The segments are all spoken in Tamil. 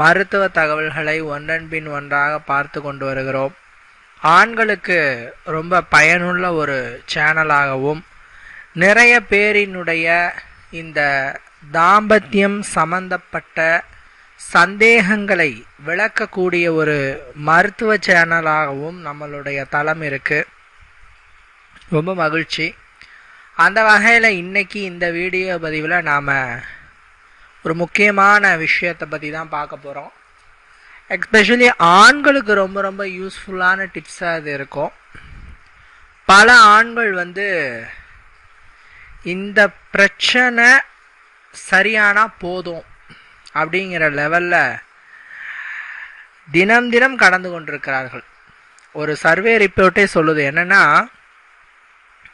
மருத்துவ தகவல்களை ஒன்றன்பின் ஒன்றாக பார்த்து கொண்டு வருகிறோம். ஆண்களுக்கு ரொம்ப பயனுள்ள ஒரு சேனலாகவும் நிறைய பேரினுடைய இந்த தாம்பத்தியம் சம்பந்தப்பட்ட சந்தேகங்களை விளக்கக்கூடிய ஒரு மருத்துவ சேனலாகவும் நம்மளுடைய தளம் இருக்குது ரொம்ப மகிழ்ச்சி. அந்த வகையில் இன்றைக்கி இந்த வீடியோ பதிவில் நாம் ஒரு முக்கியமான விஷயத்தை பற்றி தான் பார்க்க போகிறோம் எக்ஸ்பெஷலி ஆண்களுக்கு ரொம்ப ரொம்ப யூஸ்ஃபுல்லான டிப்ஸாக இது இருக்கும். பல ஆண்கள் வந்து இந்த பிரச்சனை சரியானா போதும் அப்படிங்கிற லெவலில் தினம் தினம் கடந்து கொண்டிருக்கிறார்கள். ஒரு சர்வே ரிப்போர்ட்டே சொல்லுது என்னென்னா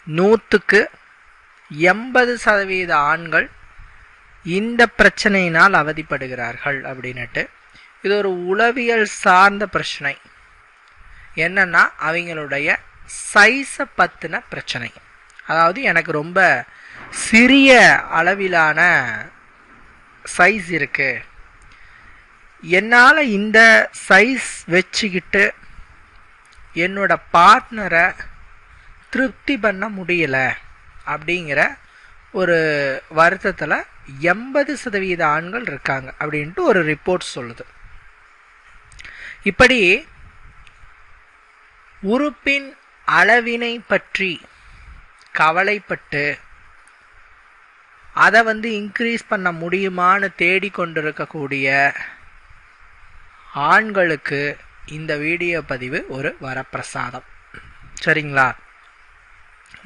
நூற்றுக்கு எண்பது சதவீத ஆண்கள் இந்த பிரச்சனையினால் அவதிப்படுகிறார்கள் அப்படின்னுட்டு இது ஒரு உளவியல் சார்ந்த பிரச்சனை. என்னன்னா அவங்களுடைய சைஸை பற்றின பிரச்சனை. அதாவது எனக்கு ரொம்ப சிறிய அளவிலான சைஸ் இருக்கு. என்னால் இந்த சைஸ் வச்சுக்கிட்டு என்னோட பார்ட்னரை திருப்தி பண்ண முடியல அப்படிங்கிற ஒரு வருத்தத்தில் எண்பது சதவீத ஆண்கள் இருக்காங்க அப்படின்ட்டு ஒரு ரிப்போர்ட் சொல்லுது. இப்படி உறுப்பின் அளவினை பற்றி கவலைப்பட்டு அதை வந்து இன்க்ரீஸ் பண்ண முடியுமான்னு தேடிக்கொண்டிருக்கக்கூடிய ஆண்களுக்கு இந்த வீடியோ பதிவு ஒரு வரப்பிரசாதம். சரிங்களா?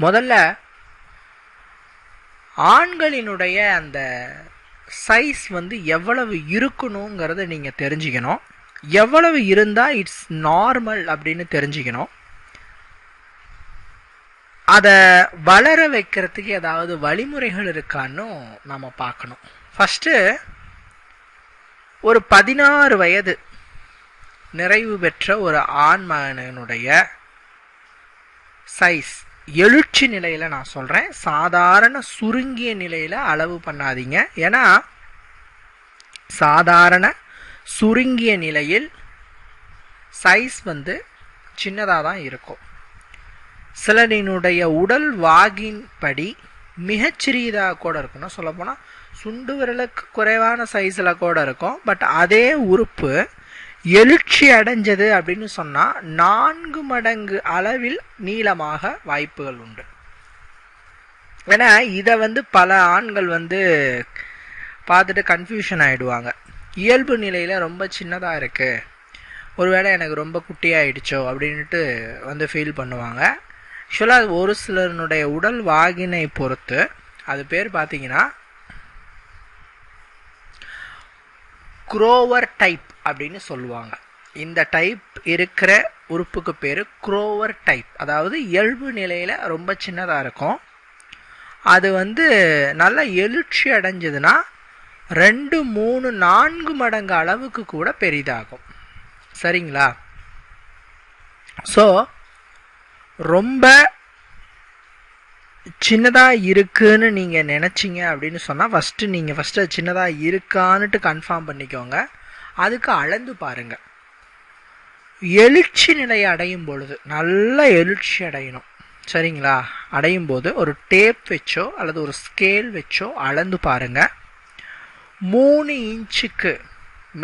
முதல்ல ஆண்களினுடைய அந்த சைஸ் வந்து எவ்வளவு இருக்கணுங்கிறத நீங்கள் தெரிஞ்சுக்கணும். எவ்வளவு இருந்தால் இட்ஸ் நார்மல் அப்படின்னு தெரிஞ்சுக்கணும். அதை வளர வைக்கிறதுக்கு ஏதாவது வழிமுறைகள் இருக்கான்னு நம்ம பார்க்கணும். ஃபஸ்ட்டு ஒரு பதினாறு வயது நிறைவு பெற்ற ஒரு ஆண் மகனுடைய சைஸ் எழுச்சி நிலையில் நான் சொல்கிறேன் சாதாரண சுருங்கிய நிலையில் அளவு பண்ணாதீங்க. ஏன்னா சாதாரண சுருங்கிய நிலையில் சைஸ் வந்து சின்னதாக தான் இருக்கும். சிலரினுடைய உடல் வாகின் படி மிகச்சிறியதாக கூட இருக்குன்னா சொல்லப்போனால் சுண்டு விரலுக்கு குறைவான சைஸில் கூட இருக்கும். பட் அதே உறுப்பு எழுச்சி அடைஞ்சது அப்படின்னு சொன்னால் நான்கு மடங்கு அளவில் நீளமாக வாய்ப்புகள் உண்டு. ஏன்னா இதை வந்து பல ஆண்கள் வந்து பார்த்துட்டு கன்ஃபியூஷன் ஆகிடுவாங்க இயல்பு நிலையில் ரொம்ப சின்னதாக இருக்குது ஒருவேளை எனக்கு ரொம்ப குட்டியாயிடுச்சோ அப்படின்ட்டு வந்து ஃபீல் பண்ணுவாங்க. ஆக்சுவலாக அது ஒரு சிலருனுடைய உடல் வாகினை பொறுத்து அது பேர் பார்த்தீங்கன்னா குரோவர் டைப் அப்படின்னு சொல்லுவாங்க. இந்த டைப் இருக்கிற உறுப்புக்கு பேர் குரோவர் டைப் அதாவது இயல்பு நிலையில் ரொம்ப சின்னதாக இருக்கும். அது வந்து நல்லா எழுச்சி அடைஞ்சதுன்னா ரெண்டு மூணு நான்கு மடங்கு அளவுக்கு கூட பெரிதாகும். சரிங்களா? ஸோ ரொம்ப சின்னதாக இருக்குன்னு நீங்கள் நினச்சிங்க அப்படின்னு சொன்னால் ஃபஸ்ட்டு நீங்கள் ஃபஸ்ட்டு அது சின்னதாக இருக்கான்னுட்டு கன்ஃபார்ம் பண்ணிக்கோங்க. அதுக்கு அளந்து பாருங்க. எழுச்சி நிலையை அடையும் பொழுது நல்ல எழுச்சி அடையணும். சரிங்களா? அடையும் போது ஒரு டேப் வச்சோ அல்லது ஒரு ஸ்கேல் வச்சோ அளந்து பாருங்க. மூணு இன்ச்சுக்கு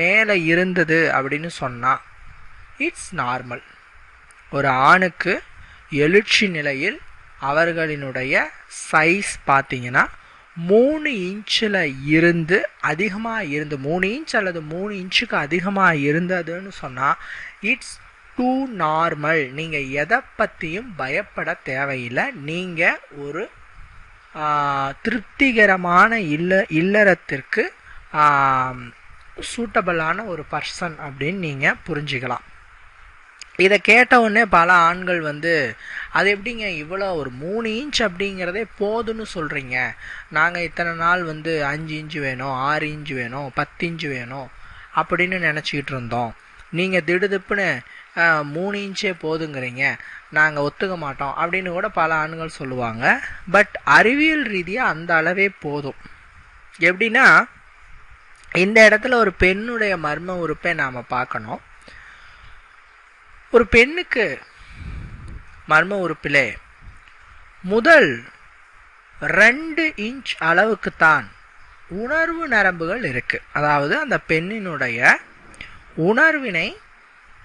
மேலே இருந்தது அப்படின்னு சொன்னால் இட்ஸ் நார்மல் ஒரு ஆணுக்கு எழுச்சி நிலையில் அவர்களினுடைய சைஸ் பார்த்தீங்கன்னா மூணு இன்ச்சில் இருந்து அதிகமாக இருந்து மூணு இன்ச் அல்லது மூணு இன்ச்சுக்கு அதிகமாக இருந்ததுன்னு சொன்னால் இட்ஸ் டூ நார்மல் நீங்கள் எதை பற்றியும் பயப்பட தேவையில்லை. நீங்கள் ஒரு திருப்திகரமான இல்ல இல்லறத்திற்கு சூட்டபிளான ஒரு பர்சன் அப்படின்னு நீங்கள் புரிஞ்சுக்கலாம். இதை கேட்ட உடனே பல ஆண்கள் வந்து அது எப்படிங்க இவ்வளோ ஒரு மூணு இன்ச் அப்படிங்கிறதே போதுன்னு சொல்கிறீங்க நாங்கள் இத்தனை நாள் வந்து அஞ்சு இன்ச்சு வேணும் ஆறு இன்ச்சு வேணும் பத்து இன்ச்சு வேணும் அப்படின்னு நினச்சிக்கிட்டு இருந்தோம். நீங்கள் திடுதிப்புன்னு மூணு இன்ச்சே போதுங்கிறீங்க. நாங்கள் ஒத்துக்க மாட்டோம் அப்படின்னு கூட பல ஆண்கள் சொல்லுவாங்க. பட் அறிவியல் ரீதியாக அந்த அளவே போதும். எப்படின்னா இந்த இடத்துல ஒரு பெண்ணுடைய மர்ம உறுப்பை நாம் பார்க்கணும். ஒரு பெண்ணுக்கு மர்ம உறுப்பிலே. முதல் ரெண்டு இன்ச் அளவுக்குத்தான் உணர்வு நரம்புகள் இருக்கு. அதாவது அந்த பெண்ணினுடைய உணர்வினை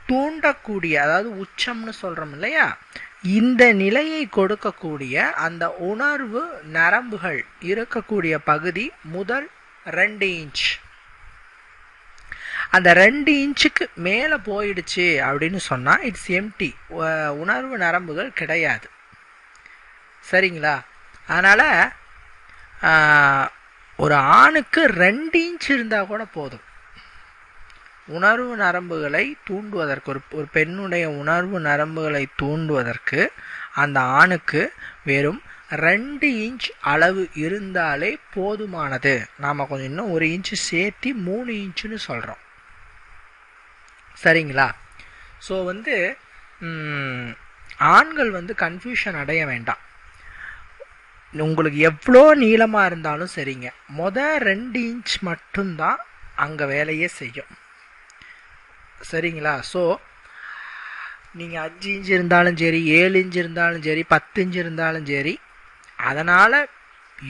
தூண்டக்கூடிய அதாவது உச்சம்னு சொல்கிறோம் இல்லையா? இந்த நிலையை கொடுக்கக்கூடிய அந்த உணர்வு நரம்புகள் இருக்கக்கூடிய பகுதி முதல் ரெண்டு இன்ச். அந்த ரெண்டு இன்ச்சுக்கு மேலே போயிடுச்சு அப்படின்னு சொன்னால் இட்ஸ் எம்டி உணர்வு நரம்புகள் கிடையாது. சரிங்களா? அதனால் ஒரு ஆணுக்கு ரெண்டு இன்ச் இருந்தால் கூட போதும். உணர்வு நரம்புகளை தூண்டுவதற்கு ஒரு ஒரு பெண்ணுடைய உணர்வு நரம்புகளை தூண்டுவதற்கு அந்த ஆணுக்கு வெறும் ரெண்டு இன்ச் அளவு இருந்தாலே போதுமானது. நாம் கொஞ்சம் இன்னும் ஒரு இன்ச்சு சேர்த்து மூணு இன்ச்சுன்னு சொல்கிறோம் சரிங்களா? ஸோ வந்து ஆண்கள் வந்து கன்ஃபியூஷன் அடைய வேண்டாம். உங்களுக்கு எவ்வளோ நீளமாக இருந்தாலும் சரிங்க. மொதல் ரெண்டு இன்ச் மட்டும்தான் அங்கே வேலையே செய்யும். சரிங்களா? ஸோ நீங்கள் அஞ்சு இன்ச் இருந்தாலும் சரி ஏழு இன்ச் இருந்தாலும் சரி பத்து இன்ச் இருந்தாலும் சரி அதனால்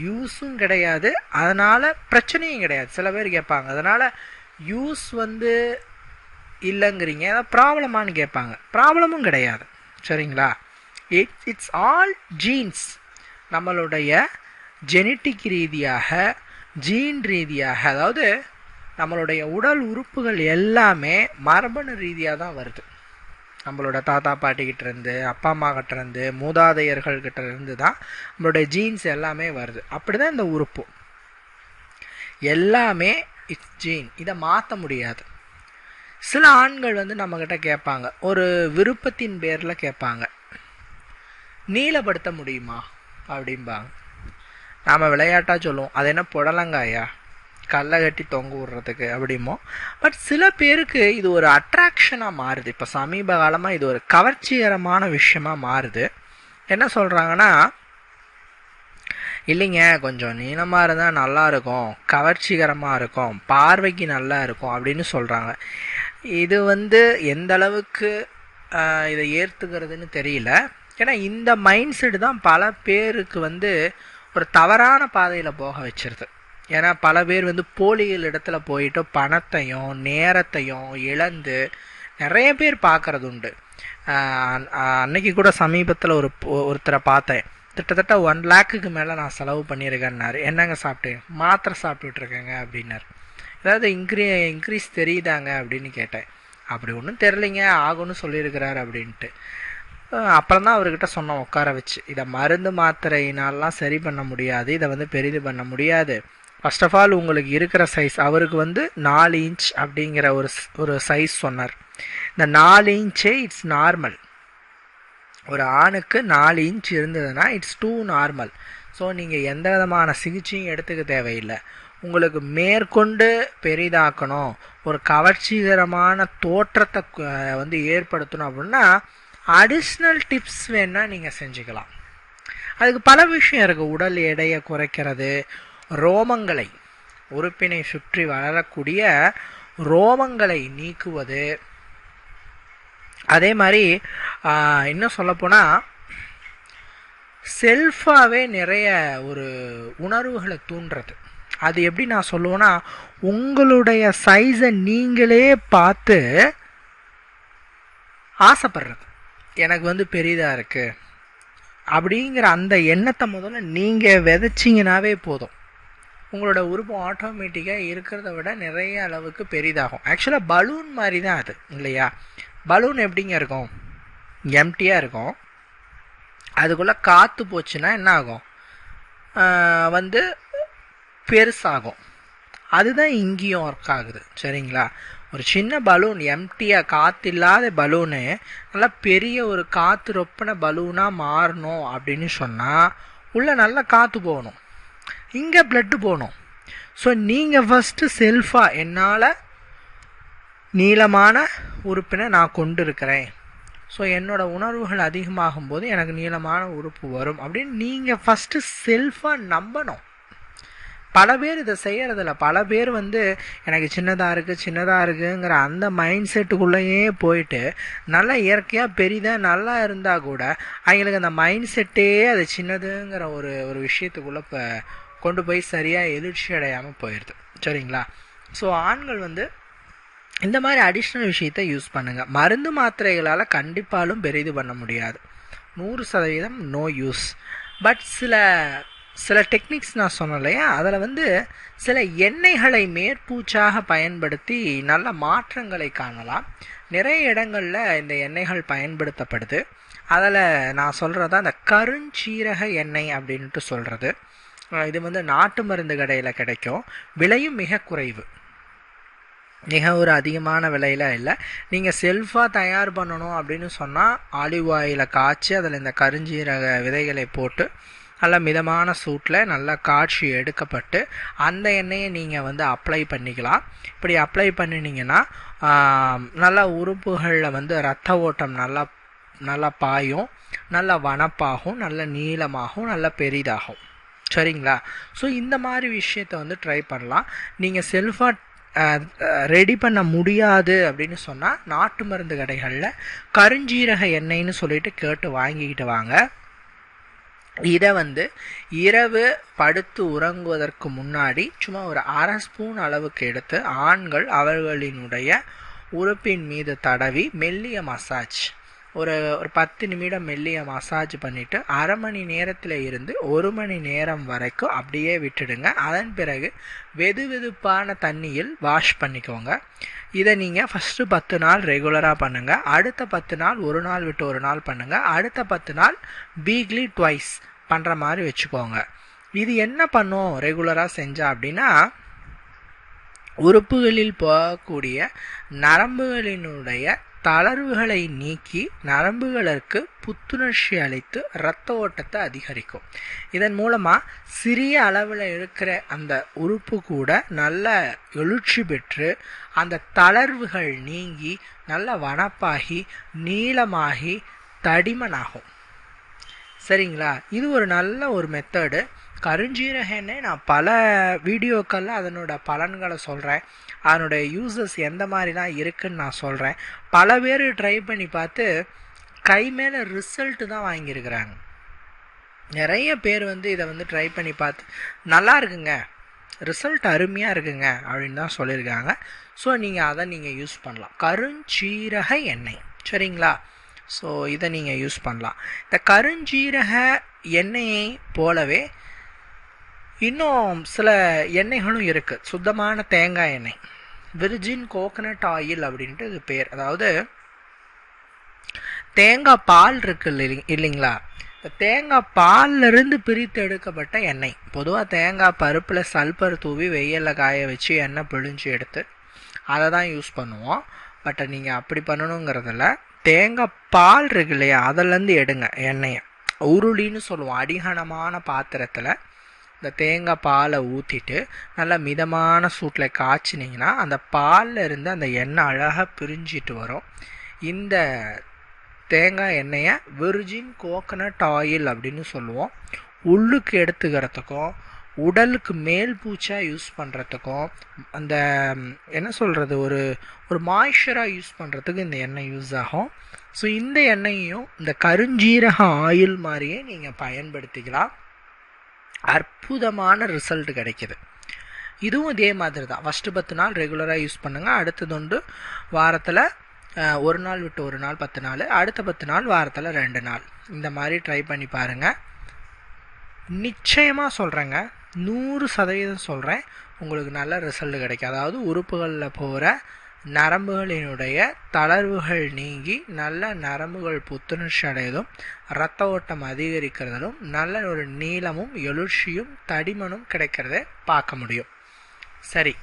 யூஸும் கிடையாது. அதனால் பிரச்சனையும் கிடையாது. சில பேர் கேட்பாங்க. அதனால் யூஸ் வந்து இல்லைங்கிறீங்க. ஏதாவது ப்ராப்ளமானு கேட்பாங்க. ப்ராப்ளமும் கிடையாது. சரிங்களா? இட்ஸ் இட்ஸ் ஆல் ஜீன்ஸ் நம்மளுடைய ஜெனட்டிக் ரீதியாக ஜீன் ரீதியாக அதாவது நம்மளுடைய உடல் உறுப்புகள் எல்லாமே மரபணு ரீதியாக தான் வருது. நம்மளோட தாத்தா பாட்டிக்கிட்ட இருந்து அப்பா அம்மா கிட்டேருந்து மூதாதையர்கள்கிட்ட மூதாதையர்கள் இருந்து தான் நம்மளுடைய ஜீன்ஸ் எல்லாமே வருது. அப்படிதான் இந்த உறுப்பு. எல்லாமே இட்ஸ் ஜீன் இதை மாற்ற முடியாது. சில ஆண்கள் வந்து நம்மக்கிட்ட கேட்பாங்க. ஒரு விருப்பத்தின் பேரில் கேட்பாங்க. நீளப்படுத்த முடியுமா? அப்படிம்பாங்க. நாம் விளையாட்டாக சொல்லுவோம். அது என்ன புடலங்காயா? கல்லை கட்டி தொங்க விடுறதுக்கு அப்படிமோ? பட் சில பேருக்கு இது ஒரு அட்ராக்ஷனாக மாறுது. இப்போ சமீப காலமாக இது ஒரு கவர்ச்சிகரமான விஷயமா மாறுது. என்ன சொல்கிறாங்கன்னா இல்லைங்க கொஞ்சம் நீளமாக இருந்தால் நல்லா இருக்கும். கவர்ச்சிகரமாக இருக்கும். பார்வைக்கு நல்லா இருக்கும். அப்படின்னு சொல்கிறாங்க இது வந்து எந்த அளவுக்கு இதை ஏற்றுக்கிறதுன்னு தெரியல. ஏன்னா இந்த மைண்ட் செட் தான் பல பேருக்கு வந்து ஒரு தவறான பாதையில் போக வச்சிருது. ஏன்னா பல பேர் வந்து போலிகள் இடத்துல போயிட்டு பணத்தையும் நேரத்தையும் இழந்து நிறைய பேர் பார்க்கறது உண்டு. அன்னைக்கு கூட சமீபத்தில் ஒரு ஒருத்தரை பார்த்தேன். கிட்டத்தட்ட ஒன் லேக்குக்கு மேலே நான் செலவு பண்ணியிருக்கேன்னாரு. என்னங்க சாப்பிட்டேன் மாத்திரை சாப்பிட்டுட்ருக்கேங்க அப்படின்னாரு. ஏதாவது இன்க்ரீ இன்க்ரீஸ் தெரியுதாங்க அப்படின்னு கேட்டேன். அப்படி ஒன்றும் தெரிலிங்க ஆகும்னு சொல்லியிருக்கிறாரு அப்படின்ட்டு. அப்புறம் தான் அவர்கிட்ட சொன்னோம் உட்கார வச்சு. இதை மருந்து மாத்திரையினாலாம் சரி பண்ண முடியாது இதை வந்து பெரிது பண்ண முடியாது. ஃபர்ஸ்ட் ஆஃப் ஆல் உங்களுக்கு இருக்கிற சைஸ் அவருக்கு வந்து நாலு இன்ச் அப்படிங்கிற ஒரு ஒரு சைஸ் சொன்னார். இந்த நாலு இன்ச்சே இட்ஸ் நார்மல் ஒரு ஆணுக்கு நாலு இன்ச் இருந்ததுன்னா இட்ஸ் டூ நார்மல் ஸோ நீங்கள் எந்த விதமான சிகிச்சையும் எடுத்துக்க தேவையில்லை. உங்களுக்கு மேற்கொண்டு பெரிதாக்கணும். ஒரு கவர்ச்சிகரமான தோற்றத்தை வந்து ஏற்படுத்தணும் அப்படின்னா அடிஷ்னல் டிப்ஸ் வேணால் நீங்கள் செஞ்சுக்கலாம். அதுக்கு பல விஷயம் இருக்குது உடல் எடையை குறைக்கிறது ரோமங்களை உறுப்பினை சுற்றி வளரக்கூடிய ரோமங்களை நீக்குவது. அதே மாதிரி இன்னும் சொல்லப்போனால் செல்ஃபாகவே நிறைய ஒரு உணர்வுகளை தூண்டுறது. அது எப்படி நான் சொல்லுவேன்னா உங்களுடைய சைஸை நீங்களே பார்த்து ஆசைப்படுறது. எனக்கு வந்து பெரிதாக இருக்குது அப்படிங்கிற அந்த எண்ணத்தை முதல்ல நீங்கள் விதைச்சிங்கனாவே போதும். உங்களோட உறுப்பு ஆட்டோமேட்டிக்காக இருக்கிறத விட நிறைய அளவுக்கு பெரிதாகும். ஆக்சுவலாக பலூன் மாதிரி தான் அது இல்லையா? பலூன் எப்படிங்க இருக்கும்? எம்டியாக இருக்கும். அதுக்குள்ளே காற்று போச்சுன்னா என்ன ஆகும்? வந்து பெருசாகும். அதுதான் இங்கேயும் ஒர்க் ஆகுது. சரிங்களா? ஒரு சின்ன பலூன் எம்டியாக காற்று இல்லாத பலூனு நல்லா பெரிய ஒரு காற்று ரொப்பின பலூனாக மாறணும் அப்படின்னு சொன்னால் உள்ளே நல்லா காற்று போகணும். இங்கே பிளட்டு போகணும். ஸோ நீங்கள் ஃபஸ்ட்டு செல்ஃபாக என்னால் நீளமான உறுப்பினை நான் கொண்டு இருக்கிறேன் ஸோ என்னோட உணர்வுகள் அதிகமாகும் போது எனக்கு நீளமான உறுப்பு வரும் அப்படின்னு நீங்கள் ஃபஸ்ட்டு செல்ஃபாக நம்பணும். பல பேர் இதை செய்கிறதில்ல பல பேர் வந்து எனக்கு சின்னதாக இருக்குது சின்னதாக இருக்குங்கிற அந்த மைண்ட் செட்டுக்குள்ளேயே போயிட்டு நல்லா இயற்கையாக பெரிதாக நல்லா இருந்தால் கூட அவங்களுக்கு அந்த மைண்ட் செட்டே அது சின்னதுங்கிற ஒரு ஒரு விஷயத்துக்குள்ளே இப்போ கொண்டு போய் சரியாக எதிர்ச்சி அடையாமல் போயிடுது சரிங்களா? ஸோ ஆண்கள் வந்து இந்த மாதிரி அடிஷ்னல் விஷயத்த யூஸ் பண்ணுங்கள் மருந்து மாத்திரைகளால் கண்டிப்பாலும் பெரிது பண்ண முடியாது. நூறு சதவீதம் நோ யூஸ் பட் சில சில டெக்னிக்ஸ் நான் சொன்னேன் இல்லையா? அதில் வந்து சில எண்ணெய்களை மேற்பூச்சாக பயன்படுத்தி நல்ல மாற்றங்களை காணலாம். நிறைய இடங்களில் இந்த எண்ணெய்கள் பயன்படுத்தப்படுது. அதில் நான் சொல்கிறது அந்த கருஞ்சீரக எண்ணெய் அப்படின்ட்டு சொல்கிறது இது வந்து நாட்டு மருந்து கடையில் கிடைக்கும். விலையும் மிக குறைவு. மிக ஒரு அதிகமான விலையில் இல்லை. நீங்கள் செல்ஃபாக தயார் பண்ணணும் அப்படின்னு சொன்னால் ஆலிவ் ஆயிலை காய்ச்சி அதில் இந்த கருஞ்சீரக விதைகளை போட்டு நல்ல மிதமான சூட்டில் நல்லா காட்சி எடுக்கப்பட்டு அந்த எண்ணெயை நீங்கள் வந்து அப்ளை பண்ணிக்கலாம். இப்படி அப்ளை பண்ணினீங்கன்னா நல்லா உறுப்புகளில் வந்து ரத்த ஓட்டம் நல்லா நல்லா பாயும் நல்ல வனப்பாகும் நல்ல நீளமாகும் நல்ல பெரிதாகும். சரிங்களா? ஸோ இந்த மாதிரி விஷயத்த வந்து ட்ரை பண்ணலாம். நீங்கள் செல்ஃபாக ரெடி பண்ண முடியாது அப்படின்னு சொன்னால் நாட்டு மருந்து கடைகளில் கருஞ்சீரக எண்ணெய்னு சொல்லிட்டு கேட்டு வாங்கிக்கிட்டு வாங்க. இதை வந்து இரவு படுத்து உறங்குவதற்கு முன்னாடி சும்மா ஒரு அரை ஸ்பூன் அளவுக்கு எடுத்து ஆண்கள் அவர்களினுடைய உறுப்பின் மீது தடவி மெல்லிய மசாஜ். ஒரு ஒரு பத்து நிமிடம் மெல்லிய மசாஜ் பண்ணிவிட்டு அரை மணி நேரத்தில் இருந்து ஒரு மணி நேரம் வரைக்கும் அப்படியே விட்டுடுங்க. அதன் பிறகு வெது வெதுப்பான தண்ணியில் வாஷ் பண்ணிக்கோங்க. இதை நீங்கள் ஃபஸ்ட்டு பத்து நாள் ரெகுலராக பண்ணுங்கள் அடுத்த பத்து நாள் ஒரு நாள் விட்டு ஒரு நாள் பண்ணுங்கள் அடுத்த பத்து நாள் வீக்லி ட்வைஸ் பண்ணுற மாதிரி வச்சுக்கோங்க. இது என்ன பண்ணும்? ரெகுலராக செஞ்சா அப்படின்னா உறுப்புகளில் போகக்கூடிய நரம்புகளினுடைய தளர்வுகளை நீக்கி நரம்புகளுக்கு புத்துணர்ச்சி அளித்து இரத்த ஓட்டத்தை அதிகரிக்கும். இதன் மூலமாக சிறிய அளவில் இருக்கிற அந்த உறுப்பு கூட நல்ல எழுச்சி பெற்று அந்த தளர்வுகள் நீங்கி நல்ல வனப்பாகி நீளமாகி தடிமனாகும். சரிங்களா? இது ஒரு நல்ல ஒரு மெத்தடு கருஞ்சீரக எண்ணெய் நான் பல வீடியோக்களில் அதனோட பலன்களை சொல்கிறேன் அதனுடைய யூசஸ் எந்த மாதிரிலாம் இருக்குதுன்னு நான் சொல்கிறேன் பல பேர் ட்ரை பண்ணி பார்த்து கை மேலே ரிசல்ட்டு தான் வாங்கியிருக்கிறாங்க. நிறைய பேர் வந்து இதை வந்து ட்ரை பண்ணி பார்த்து நல்லா இருக்குங்க. ரிசல்ட் அருமையாக இருக்குங்க. அப்படின்னு தான் சொல்லியிருக்காங்க. ஸோ நீங்கள் அதை நீங்கள் யூஸ் பண்ணலாம். கருஞ்சீரக எண்ணெய். சரிங்களா? ஸோ இதை நீங்கள் யூஸ் பண்ணலாம். இந்த கருஞ்சீரக எண்ணெயை போலவே இன்னும் சில எண்ணெய்களும் இருக்குது சுத்தமான தேங்காய் எண்ணெய். விர்ஜின் கோகனட் ஆயில் அப்படின்ட்டு இது பேர். அதாவது தேங்காய் பால் இருக்கு இல்லைங்களா? இந்த தேங்காய் பால்லிருந்து பிரித்து எடுக்கப்பட்ட எண்ணெய். பொதுவாக தேங்காய் பருப்பில் சல்பர் தூவி வெயிலில் காய வச்சு எண்ணெய் பிழிஞ்சு எடுத்து அதை தான் யூஸ் பண்ணுவோம். பட் நீங்கள் அப்படி பண்ணணுங்கிறதில்ல. தேங்காய் பால் இருக்கு இல்லையா அதிலேருந்து எடுங்க எண்ணெயை. உருளின்னு சொல்லுவோம். அடிகனமான பாத்திரத்தில் இந்த தேங்காய் பாலை ஊற்றிட்டு நல்லா மிதமான சூட்டில் காய்ச்சினிங்கன்னா அந்த பாலில் இருந்து அந்த எண்ணெய் அழகாக பிரிஞ்சிட்டு வரும். இந்த தேங்காய் எண்ணெயை விர்ஜின் கோகனட் ஆயில் அப்படின்னு சொல்லுவோம். உள்ளுக்கு எடுத்துக்கிறதுக்கும் உடலுக்கு மேல் பூச்சாக யூஸ் பண்ணுறதுக்கும் அந்த என்ன சொல்கிறது ஒரு ஒரு மாய்ஸ்சராக யூஸ் பண்ணுறதுக்கு இந்த எண்ணெய் யூஸ் ஆகும். ஸோ இந்த எண்ணெயையும் இந்த கருஞ்சீரக ஆயில் மாதிரியே நீங்கள் பயன்படுத்திக்கலாம். அற்புதமான ரிசல்ட் கிடைக்கிது. இதுவும் இதே மாதிரி தான் ஃபஸ்ட்டு பத்து நாள் ரெகுலராக யூஸ் பண்ணுங்கள் அடுத்தது உண்டு வாரத்தில் ஒரு நாள் விட்டு ஒரு நாள் பத்து நாள். அடுத்த பத்து நாள் வாரத்தில் ரெண்டு நாள். இந்த மாதிரி ட்ரை பண்ணி பாருங்கள் நிச்சயமாக சொல்கிறேங்க நூறு சதவீதம் சொல்கிறேன் உங்களுக்கு நல்ல ரிசல்ட் கிடைக்கும். அதாவது உறுப்புகளில் போகிற நரம்புகளினுடைய தளர்வுகள் நீங்கி நல்ல நரம்புகள் புத்துணர்ச்சி அடையதும் இரத்த ஓட்டம் அதிகரிக்கிறதும் நல்ல ஒரு நீளமும் எழுச்சியும் தடிமனும் கிடைக்கிறத பார்க்க முடியும். சரி.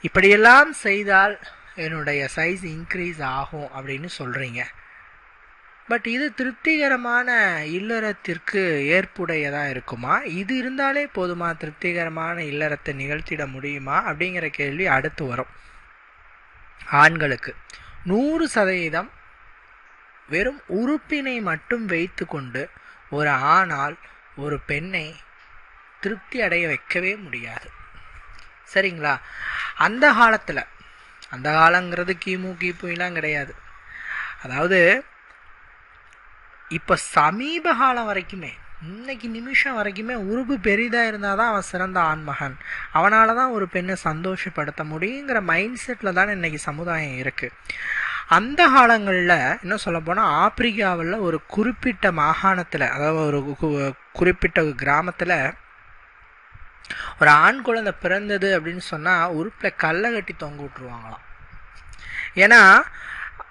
இப்படியெல்லாம் செய்தால் என்னுடைய சைஸ் இன்க்ரீஸ் ஆகும் அப்படின்னு சொல்கிறீங்க பட் இது திருப்திகரமான இல்லறத்திற்கு ஏற்புடையதாக இருக்குமா? இது இருந்தாலே போதுமா திருப்திகரமான இல்லறத்தை நிகழ்த்திட முடியுமா? அப்படிங்கிற கேள்வி அடுத்து வரும். ஆண்களுக்கு நூறு சதவீதம் வெறும் உறுப்பினை மட்டும் வைத்து கொண்டு ஒரு ஆணால் ஒரு பெண்ணை திருப்தி அடைய வைக்கவே முடியாது. சரிங்களா? அந்த காலத்தில் அந்த காலங்கிறது கிமு கிபுலாம் கிடையாது. அதாவது இப்போ சமீப காலம் வரைக்குமே இன்னைக்கு நிமிஷம் வரைக்குமே உருவு பெரிதாக இருந்தால் தான் அவன் சிறந்த ஆண்மகன். அவனால தான் ஒரு பெண்ணை சந்தோஷப்படுத்த முடியுங்கிற மைண்ட் செட்டில் தானே இன்னைக்கு சமுதாயம் இருக்குது அந்த காலங்களில் என்ன சொல்ல போனால் ஆப்பிரிக்காவில் ஒரு குறிப்பிட்ட மாகாணத்தில் அதாவது ஒரு குறிப்பிட்ட கிராமத்தில் ஒரு ஆண் குழந்தை பிறந்தது அப்படின்னு சொன்னால் உறுப்பில் கல்லை கட்டி தொங்க விட்டுருவாங்களாம். ஏன்னா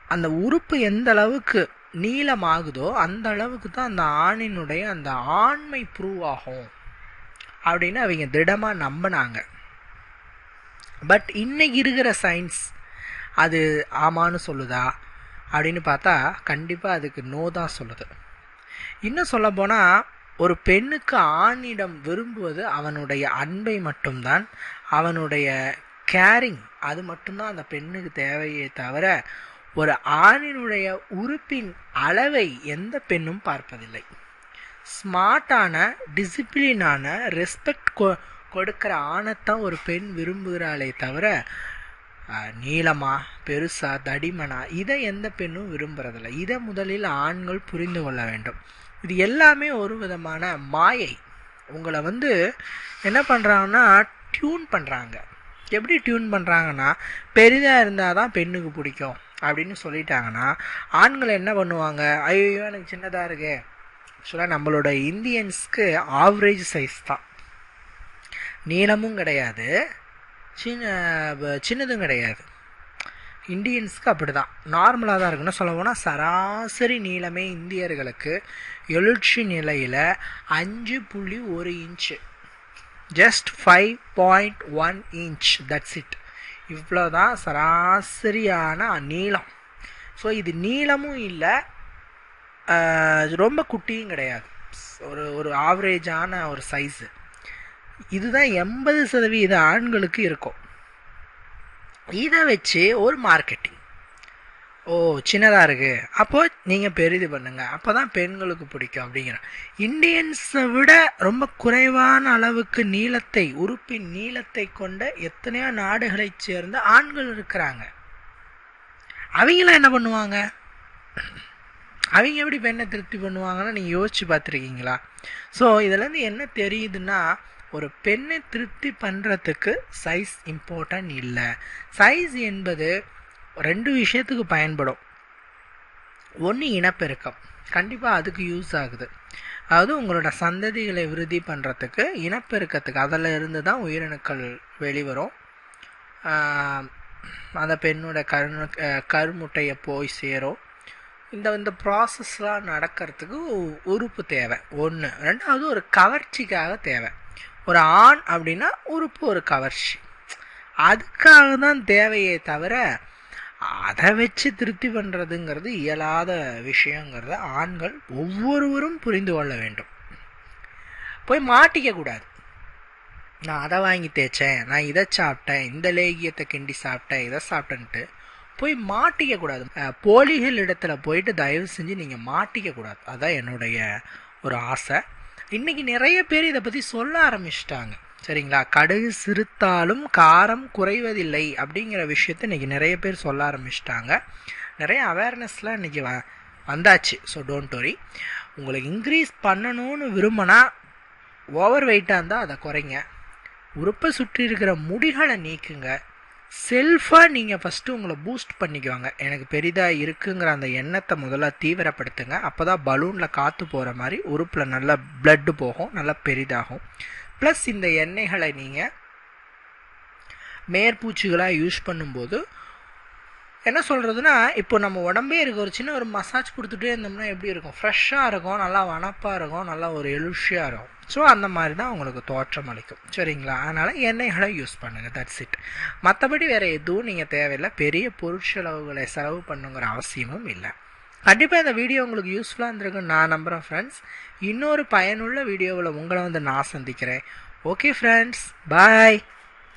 அந்த உறுப்பு எந்த அளவுக்கு நீளமாகுதோ அந்த அளவுக்கு தான் அந்த ஆணினுடைய அந்த ஆண்மை ப்ரூவ் ஆகும். அப்படின்னு அவங்க திடமாக நம்பினாங்க. பட் இன்னைக்கு இருக்கிற சயின்ஸ் அது ஆமான்னு சொல்லுதா? அப்படின்னு பார்த்தா கண்டிப்பாக அதுக்கு நோ தான் சொல்லுது. இன்னும் சொல்ல போனால் ஒரு பெண்ணுக்கு ஆணிடம் விரும்புவது அவனுடைய அன்பை மட்டும்தான் அவனுடைய கேரிங் அது மட்டும்தான் அந்த பெண்ணுக்கு தேவையே தவிர ஒரு ஆணினுடைய உறுப்பின் அளவை எந்த பெண்ணும் பார்ப்பதில்லை. ஸ்மார்ட்டான டிசிப்ளினான ரெஸ்பெக்ட் கொ கொடுக்குற ஆணைத்தான் ஒரு பெண் விரும்புகிறாளே தவிர நீளமா பெருசா தடிமனா இதை எந்த பெண்ணும் விரும்புறதில்ல. இதை முதலில் ஆண்கள் புரிந்து கொள்ள வேண்டும். இது எல்லாமே ஒரு விதமான மாயை. உங்களை வந்து என்ன பண்ணுறாங்கன்னா டியூன் பண்ணுறாங்க எப்படி டியூன் பண்ணுறாங்கன்னா பெரிதாக இருந்தால் தான் பெண்ணுக்கு பிடிக்கும். அப்படின்னு சொல்லிட்டாங்கன்னா ஆண்கள் என்ன பண்ணுவாங்க? ஐயோ எனக்கு சின்னதாக இருக்கு. ஆக்சுவலாக நம்மளோட இந்தியன்ஸ்க்கு ஆவரேஜ் சைஸ் தான். நீளமும் கிடையாது. சின்ன சின்னதும் கிடையாது. இந்தியன்ஸ்க்கு அப்படி தான் நார்மலாக தான் இருக்குன்னு சொல்ல போனால் சராசரி நீளமே இந்தியர்களுக்கு எழுச்சி நிலையில் அஞ்சு புள்ளி ஒரு inch just five point one inch that's it இவ்வளோ தான் சராசரியான நீளம். ஸோ இது நீளமும் இல்லை ரொம்ப குட்டியும் கிடையாது. ஒரு ஒரு ஆவரேஜான ஒரு சைஸு இதுதான் எண்பது சதவீத ஆண்களுக்கு இருக்கும். இதை வச்சு ஒரு மார்க்கெட்டிங் ஓ சின்னதாக இருக்குது அப்போது நீங்கள் பெரிது பண்ணுங்கள் அப்போ தான் பெண்களுக்கு பிடிக்கும் அப்படிங்கிற. இண்டியன்ஸை விட ரொம்ப குறைவான அளவுக்கு நீளத்தை உறுப்பின் நீளத்தை கொண்ட எத்தனையோ நாடுகளை சேர்ந்த ஆண்கள் இருக்கிறாங்க. அவங்களாம் என்ன பண்ணுவாங்க? அவங்க எப்படி பெண்ணை திருப்தி பண்ணுவாங்கன்னு நீங்கள் யோசித்து பார்த்துருக்கீங்களா? ஸோ இதுலேருந்து என்ன தெரியுதுன்னா ஒரு பெண்ணை திருப்தி பண்ணுறதுக்கு சைஸ் இம்பார்ட்டன்ட் இல்லை. சைஸ் என்பது ரெண்டு விஷயத்துக்கு பயன்படும். ஒன்று இனப்பெருக்கம். கண்டிப்பாக அதுக்கு யூஸ் ஆகுது. அதாவது உங்களோட சந்ததிகளை விருதி பண்ணுறதுக்கு இனப்பெருக்கத்துக்கு. அதில் இருந்து தான் உயிரணுக்கள் வெளிவரும். அந்த பெண்ணோட கருணு கருமுட்டையை போய் சேரும். இந்த இந்த ப்ராசஸ்லாம் நடக்கிறதுக்கு உறுப்பு தேவை. ஒன்று ரெண்டாவது ஒரு கவர்ச்சிக்காக தேவை. ஒரு ஆண் அப்படின்னா உறுப்பு ஒரு கவர்ச்சி. அதுக்காக தான் தேவையே தவிர அதை வச்சு திருப்தி பண்ணுறதுங்கிறது இயலாத விஷயங்கிறத ஆண்கள் ஒவ்வொருவரும் புரிந்து கொள்ள வேண்டும். போய் மாட்டிக்கக்கூடாது நான் அதை வாங்கி தேய்ச்சேன் நான் இதை சாப்பிட்டேன் இந்த லேகியத்தை கிண்டி சாப்பிட்டேன் இதை சாப்பிட்டேன்ட்டு போய் மாட்டிக்கக்கூடாது போலிகள் இடத்துல போயிட்டு தயவு செஞ்சு நீங்கள் மாட்டிக்கக்கூடாது அதுதான் அதான் என்னுடைய ஒரு ஆசை. இன்றைக்கி நிறைய பேர் இதை பற்றி சொல்ல ஆரம்பிச்சிட்டாங்க. சரிங்களா? கடுகு சிறுத்தாலும் காரம் குறைவதில்லை அப்படிங்கிற விஷயத்த இன்றைக்கி நிறைய பேர் சொல்ல ஆரம்பிச்சிட்டாங்க. நிறைய அவேர்னஸ்லாம் இன்றைக்கி வ வந்தாச்சு. ஸோ டோன்ட் வரி உங்களுக்கு இன்க்ரீஸ் பண்ணணும்னு விரும்பினா ஓவர் வெயிட்டாக இருந்தால் அதை குறைங்க. உறுப்பை சுற்றி இருக்கிற முடிகளை நீக்குங்க. செல்ஃபாக நீங்கள் ஃபஸ்ட்டு உங்களை பூஸ்ட் பண்ணிக்குவாங்க. எனக்கு பெரிதாக இருக்குங்கிற அந்த எண்ணத்தை முதல்ல தீவிரப்படுத்துங்க. அப்போ தான் பலூனில் காற்று போகிற மாதிரி உறுப்பில் நல்லா பிளட்டு போகும். நல்லா பெரிதாகும். ப்ளஸ் இந்த எண்ணெய்களை நீங்கள் மேற்பூச்சிகளாக யூஸ் பண்ணும்போது என்ன சொல்கிறதுனா இப்போ நம்ம உடம்பே இருக்க ஒரு சின்ன ஒரு மசாஜ் கொடுத்துட்டே இருந்தோம்னா எப்படி இருக்கும்? ஃப்ரெஷ்ஷாக இருக்கும் நல்லா வனப்பாக இருக்கும் நல்லா ஒரு எழுச்சியாக இருக்கும். ஸோ அந்த மாதிரி தான் உங்களுக்கு தோற்றம் அளிக்கும். சரிங்களா? அதனால் எண்ணெய்களை யூஸ் பண்ணுங்கள் தட்ஸ் இட் மற்றபடி வேறு எதுவும் நீங்கள் தேவையில்லை. பெரிய பொருட்செலவுகளை செலவு பண்ணுங்கிற அவசியமும் இல்லை. கண்டிப்பாக இந்த வீடியோ உங்களுக்கு யூஸ்ஃபுல்லாக இருந்திருக்குன்னு நான் நம்புகிறேன் ஃப்ரெண்ட்ஸ் இன்னொரு பயனுள்ள வீடியோவில் உங்களை வந்து நான் சந்திக்கிறேன். Okay friends bye